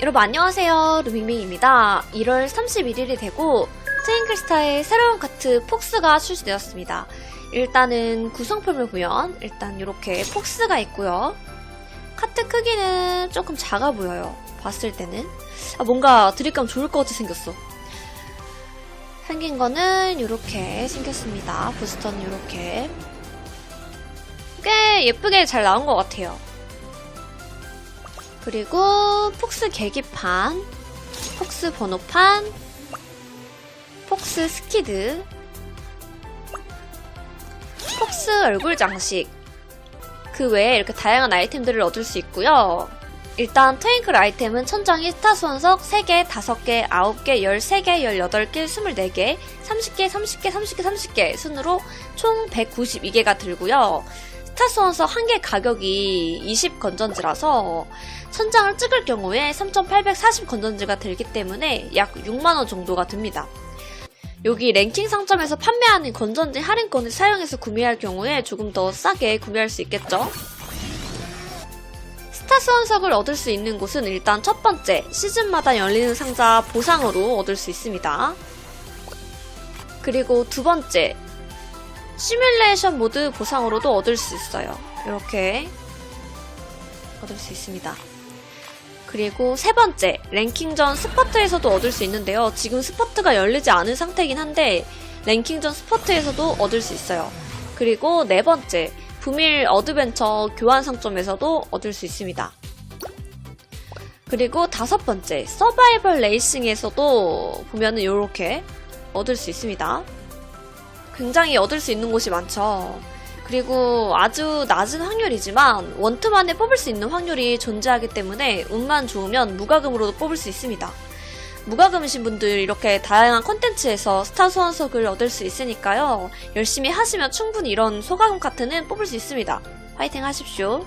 여러분 안녕하세요. 루밍밍입니다. 1월 31일이 되고 트윙클스타의 새로운 카트 폭스가 출시되었습니다. 일단은 구성품을 보면 일단 이렇게 폭스가 있고요. 카트 크기는 조금 작아 보여요. 봤을 때는. 아, 뭔가 드립감 좋을 것 같이 생겼어. 생긴 거는 이렇게 생겼습니다. 부스터는 이렇게. 꽤 예쁘게 잘 나온 것 같아요 그리고 폭스 계기판, 폭스 번호판, 폭스 스키드, 폭스 얼굴 장식, 그 외에 이렇게 다양한 아이템들을 얻을 수 있고요. 일단 트윙클 아이템은 천장이 스타 수원석 3개, 5개, 9개, 13개, 18개, 24개, 30개, 30개, 30개, 30개 순으로 총 192개가 들고요. 스타 수원석 한개 가격이 20 건전지라서 천장을 찍을 경우에 3,840 건전지가 들기 때문에 약 6만원 정도가 듭니다. 여기 랭킹 상점에서 판매하는 건전지 할인권을 사용해서 구매할 경우에 조금 더 싸게 구매할 수 있겠죠? 스타 수원석을 얻을 수 있는 곳은 일단 첫 번째, 시즌마다 열리는 상자 보상으로 얻을 수 있습니다. 그리고 두 번째, 시뮬레이션 모드 보상으로도 얻을 수 있어요. 이렇게 얻을 수 있습니다. 그리고 세 번째, 랭킹전 스퍼트에서도 얻을 수 있는데요. 지금 스퍼트가 열리지 않은 상태이긴 한데, 랭킹전 스퍼트에서도 얻을 수 있어요. 그리고 네 번째, 부밀 어드벤처 교환 상점에서도 얻을 수 있습니다. 그리고 다섯 번째, 서바이벌 레이싱에서도 보면은 이렇게 얻을 수 있습니다. 굉장히 얻을 수 있는 곳이 많죠. 그리고 아주 낮은 확률이지만 원투만에 뽑을 수 있는 확률이 존재하기 때문에 운만 좋으면 무과금으로도 뽑을 수 있습니다. 무과금이신 분들 이렇게 다양한 콘텐츠에서 스타 소환석을 얻을 수 있으니까요. 열심히 하시면 충분히 이런 소과금 카트는 뽑을 수 있습니다. 화이팅 하십시오.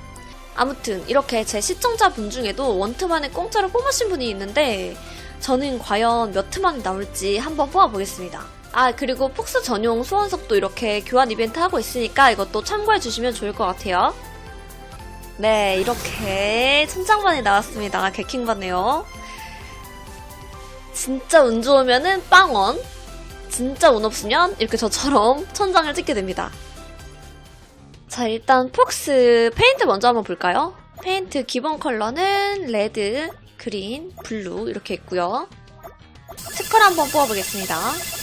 아무튼 이렇게 제 시청자분 중에도 원투만에 공짜로 뽑으신 분이 있는데 저는 과연 몇 트만이 나올지 한번 뽑아보겠습니다. 아, 그리고 폭스 전용 소원석도 이렇게 교환 이벤트 하고 있으니까 이것도 참고해 주시면 좋을 것 같아요. 네, 이렇게 천장반이 나왔습니다. 개킹받네요. 진짜 운 좋으면은 빵원. 진짜 운 없으면 이렇게 저처럼 천장을 찍게 됩니다. 자, 일단 폭스 페인트 먼저 한번 볼까요? 페인트 기본 컬러는 레드, 그린, 블루 이렇게 있고요. 스컬 한번 뽑아보겠습니다.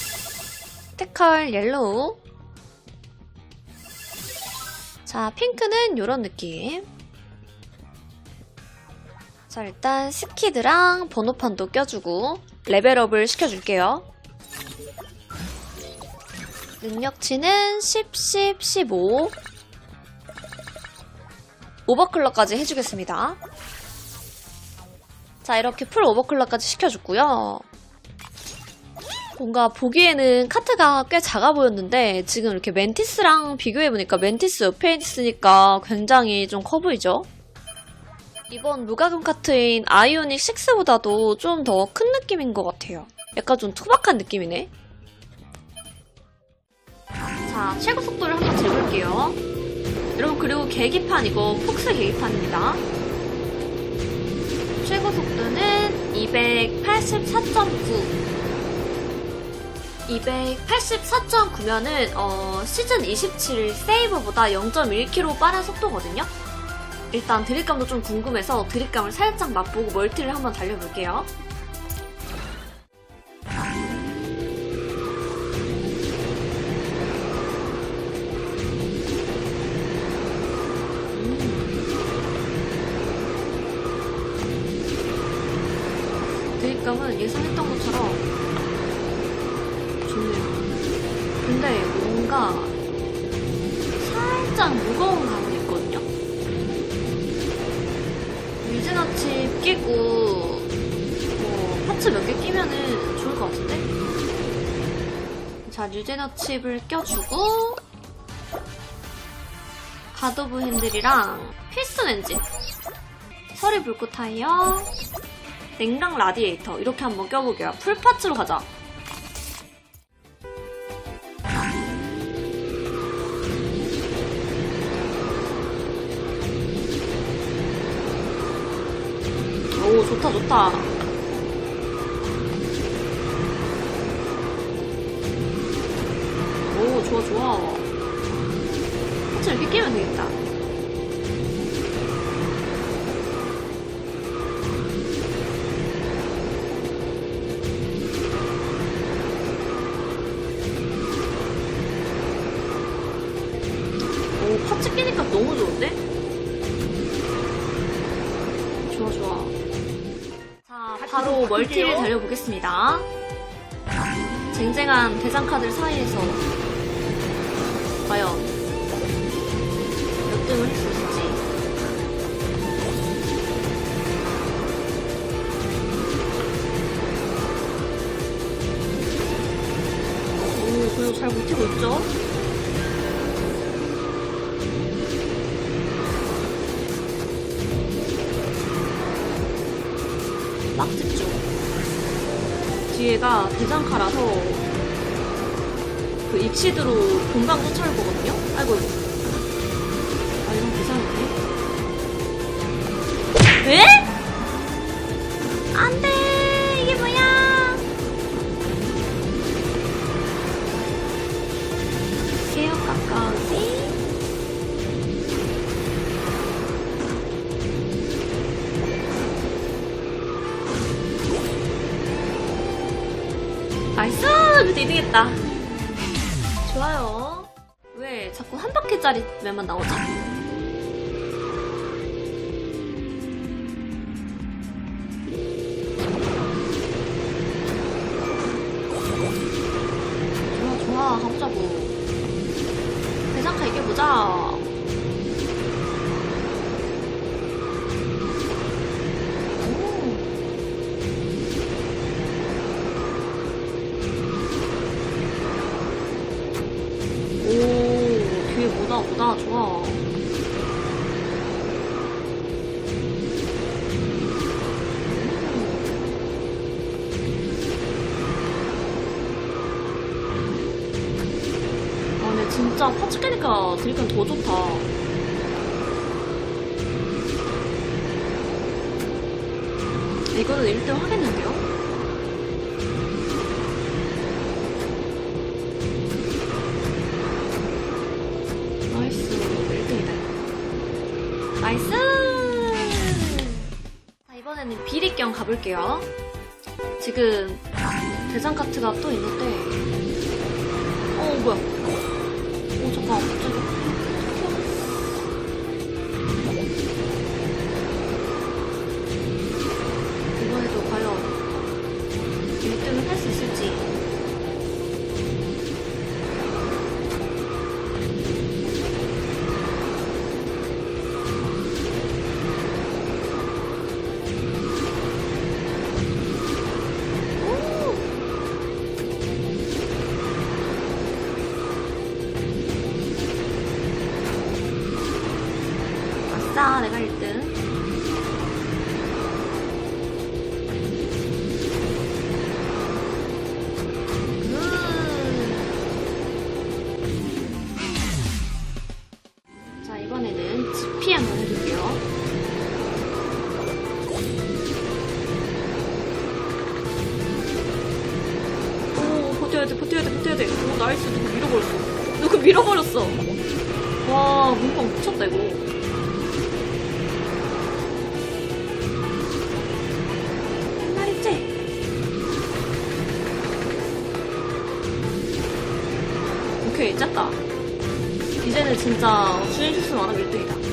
스컬 옐로우. 자 핑크는 이런 느낌. 자 일단 스키드랑 번호판도 껴주고 레벨업을 시켜줄게요. 능력치는 10, 10, 15 오버클럭까지 해주겠습니다. 자 이렇게 풀 오버클럭까지 시켜줬고요 뭔가 보기에는 카트가 꽤 작아 보였는데 지금 이렇게 멘티스랑 비교해보니까 멘티스 옆에 있으니까 굉장히 좀 커 보이죠? 이번 무가금 카트인 아이오닉 6보다도 좀 더 큰 느낌인 것 같아요. 약간 좀 투박한 느낌이네. 자, 최고 속도를 한번 재볼게요. 여러분 그리고 계기판 이거 폭스 계기판입니다. 최고 속도는 284.9 284.9면은 어, 시즌 27 세이브보다 0.1km 빠른 속도거든요. 일단 드립감도 좀 궁금해서 드립감을 살짝 맛보고 멀티를 한번 달려볼게요. 음. 드립감은 예상했던 것처럼. 근데 뭔가 살짝 무거운 감이 있거든요. 유진아치 끼고 뭐 파츠 몇 개 끼면은 좋을 것 같은데? 자, 뉴제너 칩을 껴주고 가도브 핸들이랑 필수 엔진 서리 불꽃 타이어 냉랑 라디에이터 이렇게 한번 껴볼게요. 풀파츠로 가자. 좋다. 좋다. 오, 좋아, 좋아. 사실 이렇게 깨면 되겠다. 오, 파츠 끼니까 너무 좋은데? 바로 멀티를 달려보겠습니다. 쟁쟁한 대장카들 사이에서 과연 몇 등을 할 수 있을지. 오, 그래도 잘 버티고 있죠? 뒤에가 대장카라서 그 입시드로 금방 쫓아올 거거든요? 아이고, 나이스! 그래도 2등 했다. 좋아요. 왜 자꾸 한 바퀴짜리 맵만 나오지? 깨니까 드리건 더 좋다. 이거는 1등 하겠는데요? 나이스. 1등이다. 나이스! 자 이번에는 비리경 가볼게요. 지금 대장 카트가 또 있는데. 어 뭐야 오 잠깐 갑자 버텨야 돼, 버텨야 돼. 오, 나이스. 누구 밀어버렸어. 누구 밀어버렸어. 와, 문방 미쳤다, 이거. 날 있지? 오케이, 짰다. 이제는 진짜 주인 실수 안 하면 1등이다.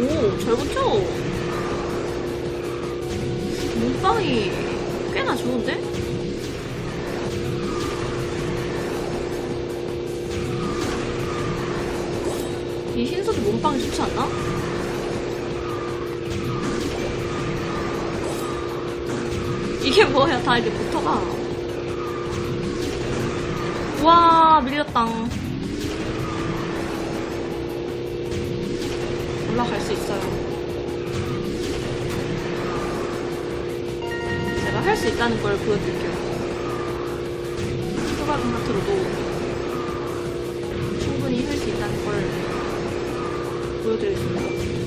오, 잘 버텨. 몸빵이 꽤나 좋은데? 이 흰소도 몸빵이 좋지 않나? 이게 뭐야, 다 이렇게 붙어가. 와, 밀렸다. 올라갈 수 있어요. 제가 할 수 있다는 걸 보여드릴게요. 소가금 같으로도 충분히 할 수 있다는 걸 보여드리겠습니다.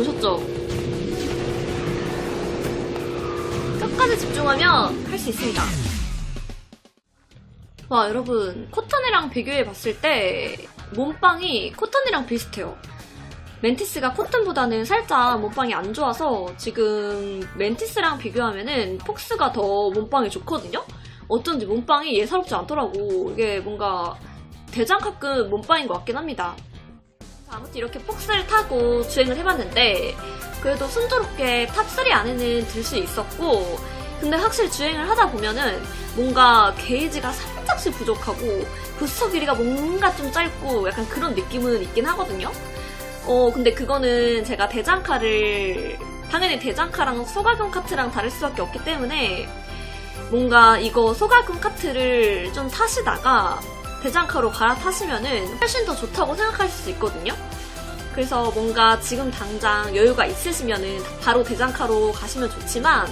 보셨죠? 끝까지 집중하면 할 수 있습니다. 와, 여러분. 코턴이랑 비교해 봤을 때 몸빵이 코턴이랑 비슷해요. 멘티스가 코튼보다는 살짝 몸빵이 안 좋아서 지금 멘티스랑 비교하면은 폭스가 더 몸빵이 좋거든요? 어쩐지 몸빵이 예사롭지 않더라고. 이게 뭔가 대장가끔 몸빵인 것 같긴 합니다. 자, 아무튼 이렇게 폭스를 타고 주행을 해봤는데 그래도 순조롭게 탑3 안에는 들 수 있었고 근데 확실히 주행을 하다 보면은 뭔가 게이지가 살짝씩 부족하고 부스터 길이가 뭔가 좀 짧고 약간 그런 느낌은 있긴 하거든요. 어 근데 그거는 제가 대장카를 당연히 대장카랑 소가금 카트랑 다를 수밖에 없기 때문에 뭔가 이거 소가금 카트를 좀 타시다가 대장카로 갈아타시면은 훨씬 더 좋다고 생각하실 수 있거든요. 그래서 뭔가 지금 당장 여유가 있으시면은 바로 대장카로 가시면 좋지만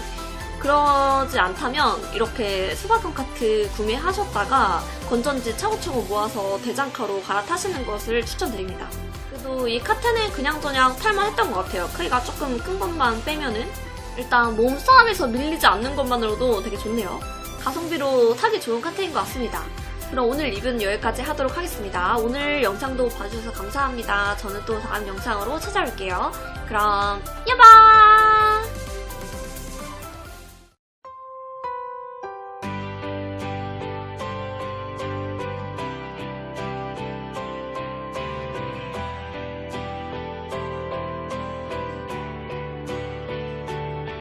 그러지 않다면 이렇게 소가금 카트 구매하셨다가 건전지 차곡차곡 모아서 대장카로 갈아타시는 것을 추천드립니다. 그래도 이 카트는 그냥저냥 탈만했던 것 같아요. 크기가 조금 큰 것만 빼면은 일단 몸싸움에서 밀리지 않는 것만으로도 되게 좋네요. 가성비로 타기 좋은 카트인 것 같습니다. 그럼 오늘 리뷰는 여기까지 하도록 하겠습니다. 오늘 영상도 봐주셔서 감사합니다. 저는 또 다음 영상으로 찾아올게요. 그럼, 야바!